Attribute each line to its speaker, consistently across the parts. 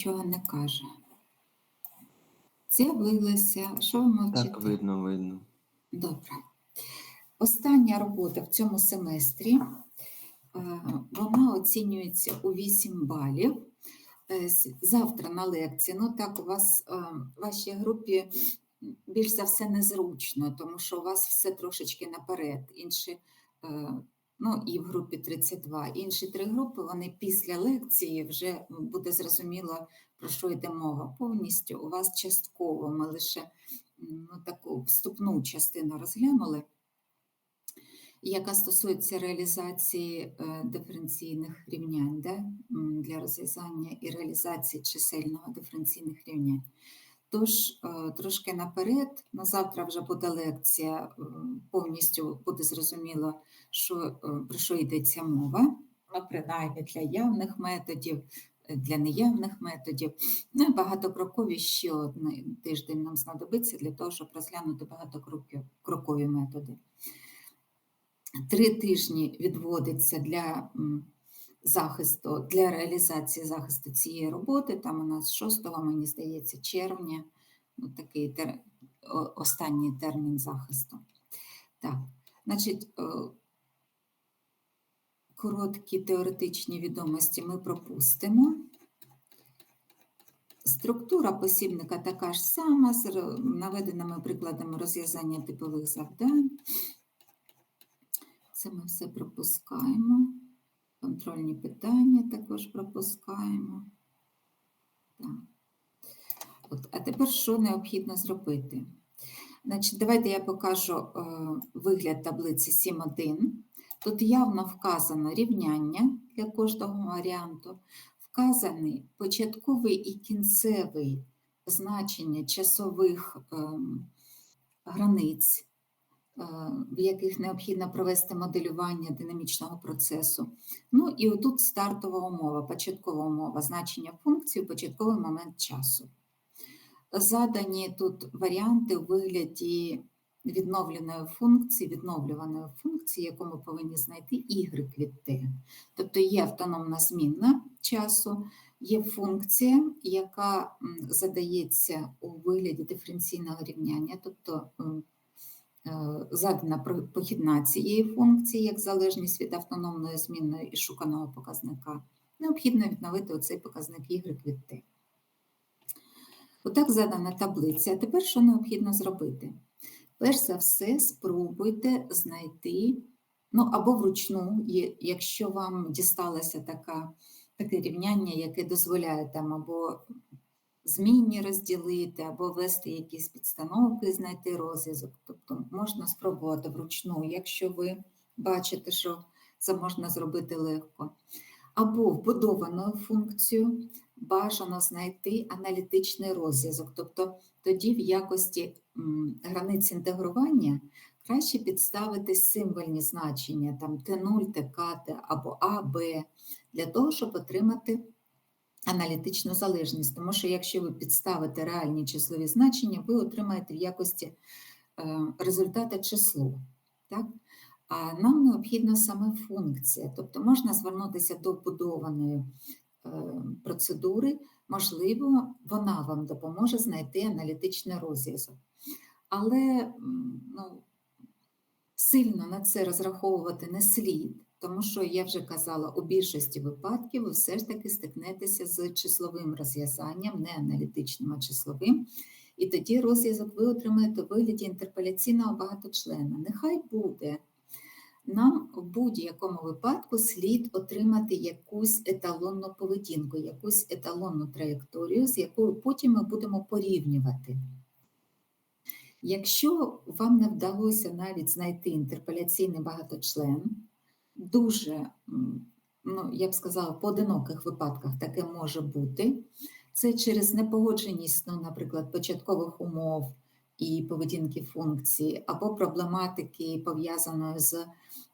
Speaker 1: нічого не каже. З'явилося, що ви мовчите?
Speaker 2: Так, видно, видно.
Speaker 1: Добре. Остання робота в цьому семестрі. е, Вона оцінюється у 8 балів. Е, Завтра на лекції. Ну так, у вас е, в вашій групі більш за все незручно, тому що у вас все трошечки наперед. Інші, ну і в групі 32. Інші три групи, вони після лекції вже буде зрозуміло, про що йде мова. Повністю у вас частково ми лише ну, таку вступну частину розглянули, яка стосується реалізації е, диференційних рівнянь да, для розв'язання і реалізації чисельного диференційних рівнянь. Тож, е, трошки наперед, на завтра вже буде лекція, е, повністю буде зрозуміло, що, е, про що йдеться мова, ну, принаймні для явних методів, для неявних методів. Ну і багатокрокові ще один тиждень нам знадобиться для того, щоб розглянути багатокрокові методи. Три тижні відводиться для захисту, для реалізації захисту цієї роботи. Там у нас 6, мені здається, червня, ну, такий тер... останній термін захисту. Так, значить, е, короткі теоретичні відомості ми пропустимо. Структура посібника така ж сама, з наведеними прикладами розв'язання типових завдань. Це ми все пропускаємо. Контрольні питання також пропускаємо. Так. От, а тепер що необхідно зробити? Значить, давайте я покажу е, вигляд таблиці 7.1. Тут явно вказано рівняння для кожного варіанту, вказаний початковий і кінцевий значення часових ем, границь, е, в яких необхідно провести моделювання динамічного процесу. Ну і отут стартова умова, початкова умова, значення функції, початковий момент часу. Задані тут варіанти у вигляді відновленої функції, відновлюваної функції, яку ми повинні знайти y від t. Тобто є автономна змінна часу, є функція, яка задається у вигляді диференційного рівняння, тобто е, задана похідна цієї функції як залежність від автономної змінної і шуканого показника. Необхідно відновити оцей показник y від t. Отак задана таблиця. А тепер що необхідно зробити? Перш за все, спробуйте знайти, ну або вручну, якщо вам дісталося така, таке рівняння, яке дозволяє там або змінні розділити, або ввести якісь підстановки, знайти розв'язок. Тобто можна спробувати вручну, якщо ви бачите, що це можна зробити легко. Або вбудованою функцію бажано знайти аналітичний розв'язок. Тобто тоді в якості границь інтегрування краще підставити символьні значення, там Т0, ТК, або А, Б, для того, щоб отримати аналітичну залежність. Тому що якщо ви підставите реальні числові значення, ви отримаєте в якості е, результата число. Так? А нам необхідна саме функція, тобто можна звернутися до вбудованої е, процедури, можливо, вона вам допоможе знайти аналітичний розв'язок. Але ну, сильно на це розраховувати не слід, тому що я вже казала, у більшості випадків ви все ж таки стикнетеся з числовим розв'язанням, не аналітичним, а числовим. І тоді розв'язок ви отримаєте у вигляді інтерполяційного багаточлена. Нехай буде. Нам в будь-якому випадку слід отримати якусь еталонну поведінку, якусь еталонну траєкторію, з якою потім ми будемо порівнювати. Якщо вам не вдалося навіть знайти інтерполяційний багаточлен, дуже, ну, я б сказала, в поодиноких випадках таке може бути. Це через непогодженість, ну, наприклад, початкових умов і поведінки функції, або проблематики, пов'язаної з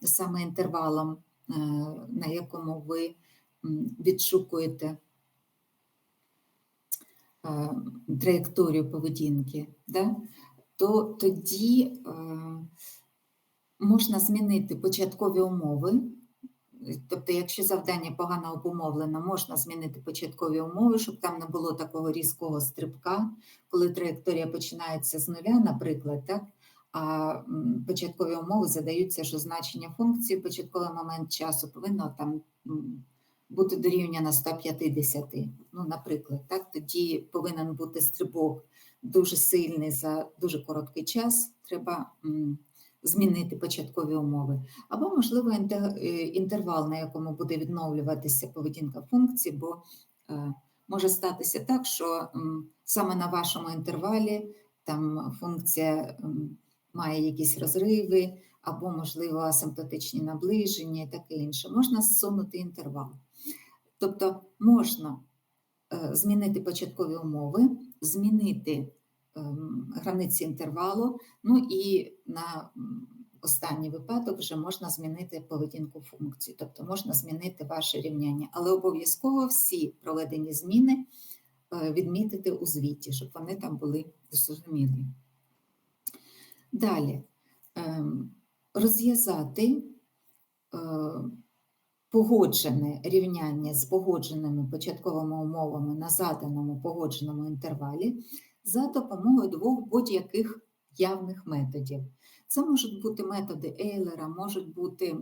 Speaker 1: саме інтервалом, е, на якому ви відшукуєте е, траєкторію поведінки, да? то тоді е, можна змінити початкові умови, тобто, якщо завдання погано обумовлено, можна змінити початкові умови, щоб там не було такого різкого стрибка, коли траєкторія починається з нуля, наприклад, так? а початкові умови задаються, що значення функції початковий момент часу повинно там бути дорівняно 150. Ну, наприклад, так, тоді повинен бути стрибок дуже сильний за дуже короткий час. Треба змінити початкові умови. Або, можливо, е, інтервал, на якому буде відновлюватися поведінка функції, бо е, може статися так, що саме на вашому інтервалі там функція має якісь розриви, або, можливо, асимптотичні наближення і таке інше. Можна зсунути інтервал. Тобто можна е, змінити початкові умови, змінити границі інтервалу, ну і на останній випадок вже можна змінити поведінку функції, тобто можна змінити ваше рівняння, але обов'язково всі проведені зміни е, відмітити у звіті, щоб вони там були зрозумілі. Далі ем, розв'язати е, погоджене рівняння з погодженими початковими умовами на заданому погодженому інтервалі за допомогою двох будь-яких явних методів. Це можуть бути методи Ейлера, можуть бути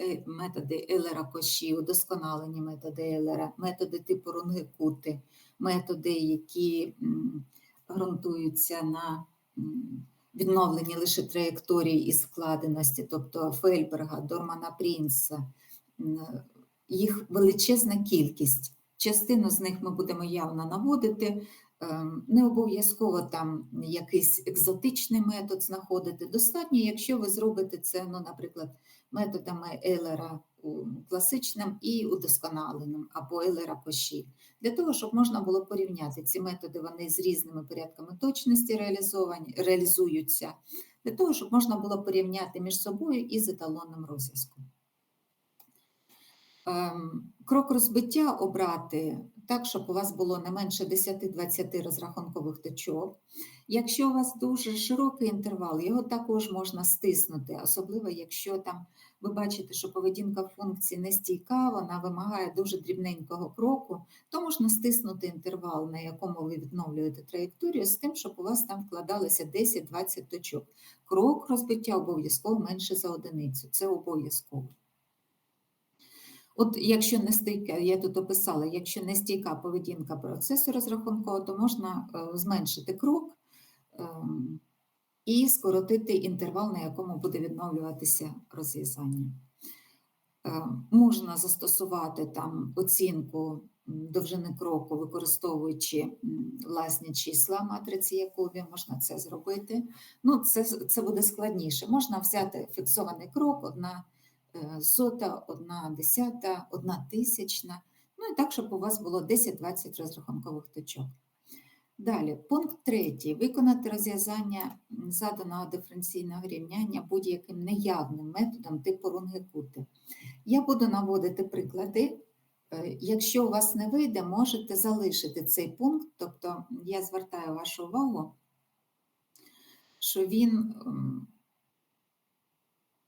Speaker 1: е, методи Ейлера Коші, удосконалені методи Ейлера, методи типу Рунгекути, методи, які ґрунтуються на відновленні лише траєкторії і складеності, тобто Фельберга, Дормана Прінса, їх величезна кількість. Частину з них ми будемо явно наводити. Ем, Не обов'язково там якийсь екзотичний метод знаходити. Достатньо, якщо ви зробите це, ну, наприклад, методами Ейлера у- класичним і удосконаленим, або Ейлера Коші. Для того, щоб можна було порівняти ці методи, вони з різними порядками точності реалізуються, для того, щоб можна було порівняти між собою і з еталонним розв'язком. Ем, Крок розбиття обрати так, щоб у вас було не менше 10-20 розрахункових точок. Якщо у вас дуже широкий інтервал, його також можна стиснути, особливо якщо там ви бачите, що поведінка функції не стійка, вона вимагає дуже дрібненького кроку, то можна стиснути інтервал, на якому ви відновлюєте траєкторію, з тим, щоб у вас там вкладалося 10-20 точок. Крок розбиття обов'язково менше за одиницю. Це обов'язково. От якщо не стійка, я тут описала, якщо не стійка поведінка процесу розрахункового, то можна е, зменшити крок ем, і скоротити інтервал, на якому буде відновлюватися розв'язання. Е, Можна застосувати там оцінку довжини кроку, використовуючи власні числа матриці Якові, можна це зробити. Ну, це, це буде складніше. Можна взяти фіксований крок, одна сота, одна десята, одна тисячна. Ну і так, щоб у вас було 10-20 розрахункових точок. Далі, пункт третій. Виконати розв'язання заданого диференційного рівняння будь-яким неявним методом типу Рунгекути. Я буду наводити приклади. Е, Якщо у вас не вийде, можете залишити цей пункт. Тобто я звертаю вашу увагу, що він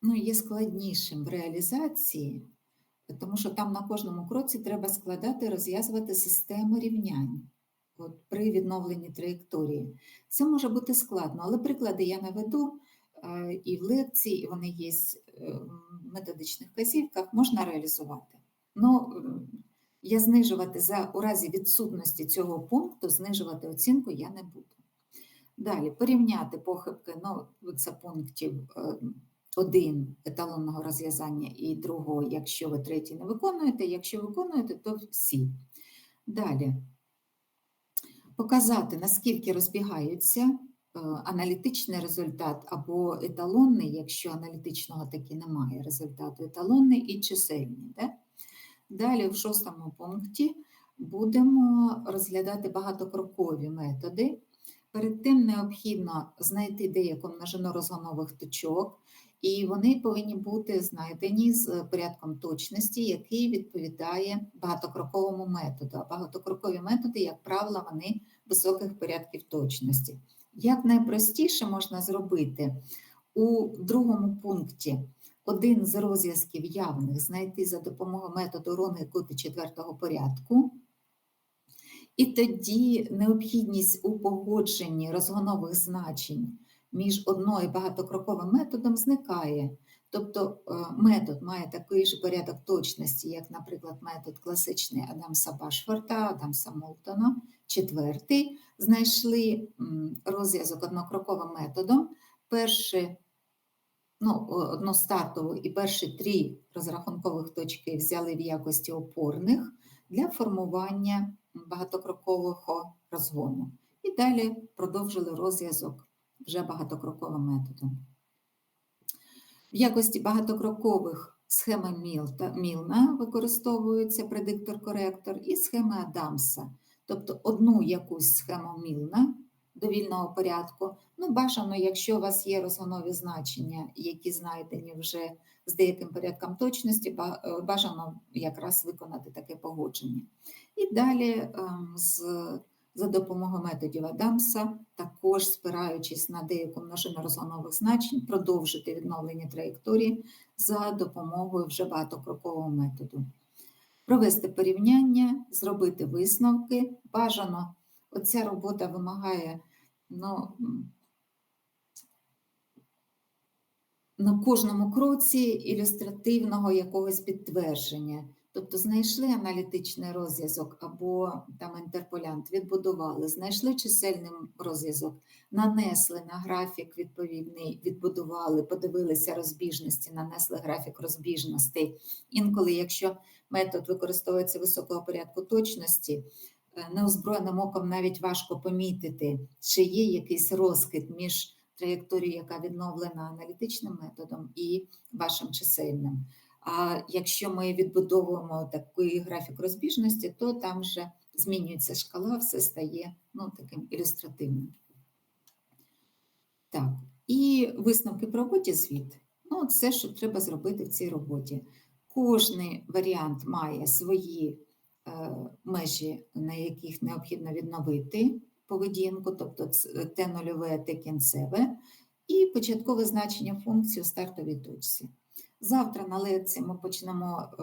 Speaker 1: ну, є складнішим в реалізації, тому що там на кожному кроці треба складати, розв'язувати систему рівнянь от, при відновленні траєкторії. Це може бути складно, але приклади я наведу е, і в лекції, і вони є е, в методичних вказівках, можна реалізувати. Ну, я знижувати за у разі відсутності цього пункту, знижувати оцінку я не буду. Далі порівняти похибки ну, це пунктів е, один еталонного розв'язання і другого, якщо ви третій не виконуєте. Якщо виконуєте, то всі. Далі показати, наскільки розбігаються е, аналітичний результат або еталонний, якщо аналітичного таки немає результату, еталонний і чисельний. Да? Далі, в шостому пункті, будемо розглядати багатокрокові методи. Перед тим необхідно знайти деяку множину розгонових точок, і вони повинні бути знайдені з порядком точності, який відповідає багатокроковому методу. А багатокрокові методи, як правило, вони високих порядків точності. Як найпростіше можна зробити у другому пункті один з розв'язків явних знайти за допомогою методу Ронги-Кути четвертого порядку. І тоді необхідність у погодженні розгонових значень між одною багатокроковим методом зникає. Тобто е, метод має такий же порядок точності, як, наприклад, метод класичний Адамса Башфорта, Адамса Молтона, четвертий. Знайшли розв'язок однокроковим методом. Перші, ну, одну і перші три розрахункових точки взяли в якості опорних для формування багатокрокового розгону. І далі продовжили розв'язок вже багатокроковим методом. В якості багатокрокових схеми Мілта, Мілна використовується предиктор-коректор і схеми Адамса. Тобто одну якусь схему Мілна довільного порядку. Ну, бажано, якщо у вас є розгонові значення, які знайдені вже з деяким порядком точності, е, бажано якраз виконати таке погодження. І далі ем, з, за допомогою методів Адамса, також спираючись на деяку множину розгонових значень, продовжити відновлення траєкторії за допомогою вже багатокрокового методу. Провести порівняння, зробити висновки. Бажано, оця робота вимагає ну, на кожному кроці ілюстративного якогось підтвердження. Тобто знайшли аналітичний розв'язок або там інтерполянт, відбудували, знайшли чисельний розв'язок, нанесли на графік відповідний, відбудували, подивилися розбіжності, нанесли графік розбіжностей. Інколи, якщо метод використовується високого порядку точності, е, неозброєним оком навіть важко помітити, чи є якийсь розкид між траєкторією, яка відновлена аналітичним методом, і вашим чисельним. А якщо ми відбудовуємо такий графік розбіжності, то там вже змінюється шкала, все стає ну, таким ілюстративним. Так, і висновки по роботі звіт. Ну, це, що треба зробити в цій роботі. Кожний варіант має свої е, межі, на яких необхідно відновити поведінку, тобто те нульове, те кінцеве, і початкове значення функції у стартовій точці. Завтра на лекції ми почнемо е,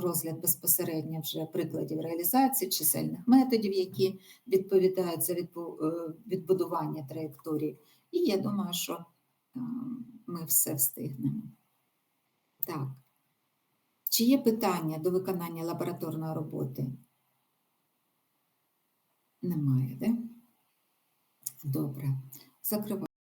Speaker 1: розгляд безпосередньо вже прикладів реалізації чисельних методів, які відповідають за е, відбудування траєкторії. І я думаю, що е, ми все встигнемо. Так. Чи є питання до виконання лабораторної роботи? Немає, так? Добре. Закриваю.